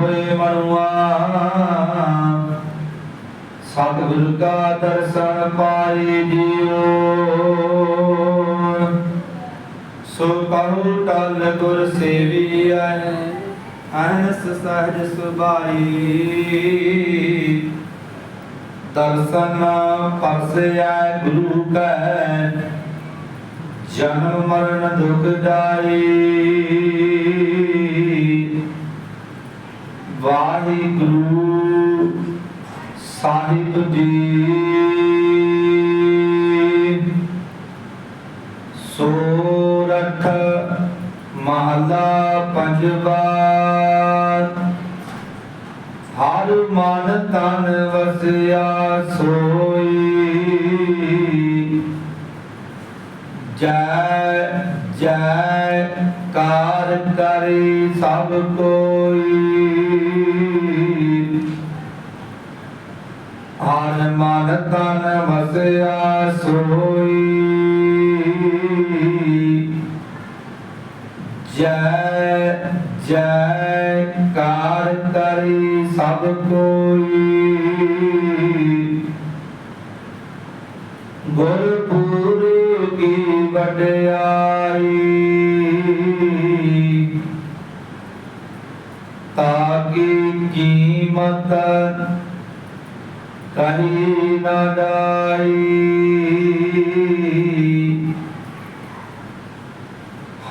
ਹੋਏ ਮਨੁਆ। ਸਤਿਗੁਰ ਕਾ ਦਰਸ਼ਨ ਪਾਈ ਜੀਓ। ਸੋ ਕਹੂ ਟਲ ਗੁਰ ਸੇਵੀਐ, ਅਨਸ ਸਹਜ ਸੁਭਾਈ। ਦਰਸ਼ਨ ਪਰਸੈ ਗੁਰੂ ਕੈ, ਜਨਮ ਮਰਨ ਦੁਖ ਜਾਈ। ਵਾਹਿਗੁਰੂ ਸਾਹਿਬ ਜੀ। ਸੋਰਠ ਮਹਲਾ ਪੰਜਵਾ। ਹਰ ਮਨ ਤਨ ਵਸਿਆ ਸੋਈ। ਜੈ ਜੈ ਕਾਰ ਕਰੇ ਸਭ ਕੋਈ। ਹਰ ਮਨ ਤਨ ਵਸਿਆ ਸੋਈ। ਜੈ ਜੈ ਕਾਰ ਕਰੇ ਸਭ ਕੋਈ। ਗੁਰਪੁਰ ਕੀ ਵਡਿਆਈ। ਤਾਕੀ ਕੀਮਤ ਕਹੀ ਨਾ ਜਾਈ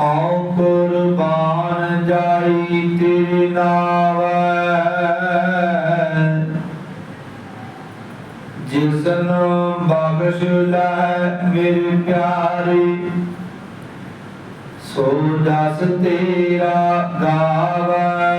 ਹਉ ਕੁਰਬਾਨ ਜਾਈ ਤੇਰੇ ਨਾਵੈ। ਜਿਸਨੂੰ ਬਖਸ਼ ਲੈ ਮੇਰੇ ਪਿਆਰੇ। ਸੋ ਜਸ ਤੇਰਾ ਗਾਵੈ।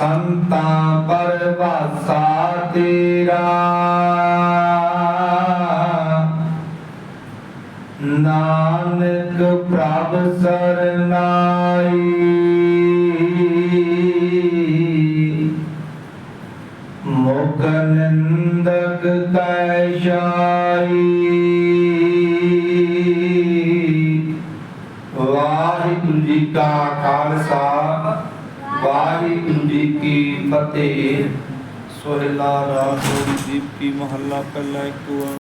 ਸੰਤਾ ਪਰਵਾਸਾ ਤੇਰਾ। ਨਾਨਕ ਪ੍ਰਭ ਸਰਨਾਈ। ਮੁਖ ਨਿੰਦਕ ਕੈ ਜਾਈ ਵਾਹਿਗੁਰੂ ਜੀ ਕਾ ਜੀ ਕੀ ਫਤਿਹ। ਸੋਹਿਲਾ ਰਾਗ ਦੀਪ ਕੀ ਮਹੱਲਾ ਪਹਿਲਾ ਇੱਕ